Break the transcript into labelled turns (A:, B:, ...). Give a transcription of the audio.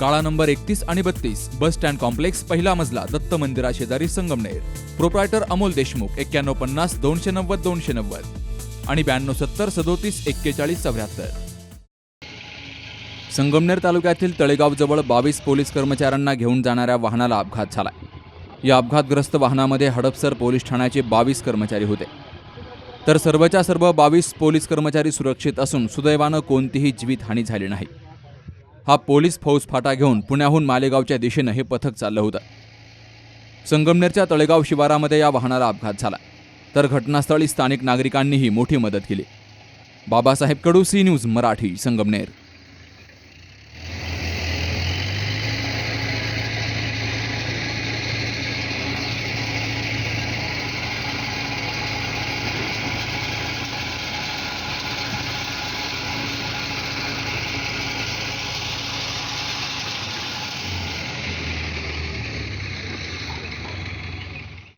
A: काळा नंबर एकतीस आणि बत्तीस बस स्टँड कॉम्प्लेक्स पहिला मजला दत्त मंदिरा शेजारी संगमनेर. प्रोप्रायटर अमोल देशमुख एक्क्याण्णव पन्नास दोनशे नव्वद दोनशे नव्वद. आणि ब्याण्णव सत्तर सदोतीस एक्केचाळीस चौऱ्याहत्तर. संगमनेर तालुक्यातील तळेगावजवळ बावीस पोलीस कर्मचाऱ्यांना घेऊन जाणाऱ्या वाहनाला अपघात झाला या अपघातग्रस्त वाहनामध्ये हडपसर पोलीस ठाण्याचे बावीस कर्मचारी होते. तर सर्वच्या सर्व बावीस पोलीस कर्मचारी सुरक्षित असून सुदैवानं कोणतीही जीवितहानी झाली नाही. हा पोलीस फौज फाटा घेऊन पुण्याहून मालेगावच्या दिशेनं हे पथक चाललं होतं. संगमनेरच्या तळेगाव शिवारामध्ये या वाहनाला अपघात झाला. तर घटनास्थळी स्थानिक नागरिकांनीही मोठी मदत केली. Babasaheb Kadu C news Marathi Sangamner.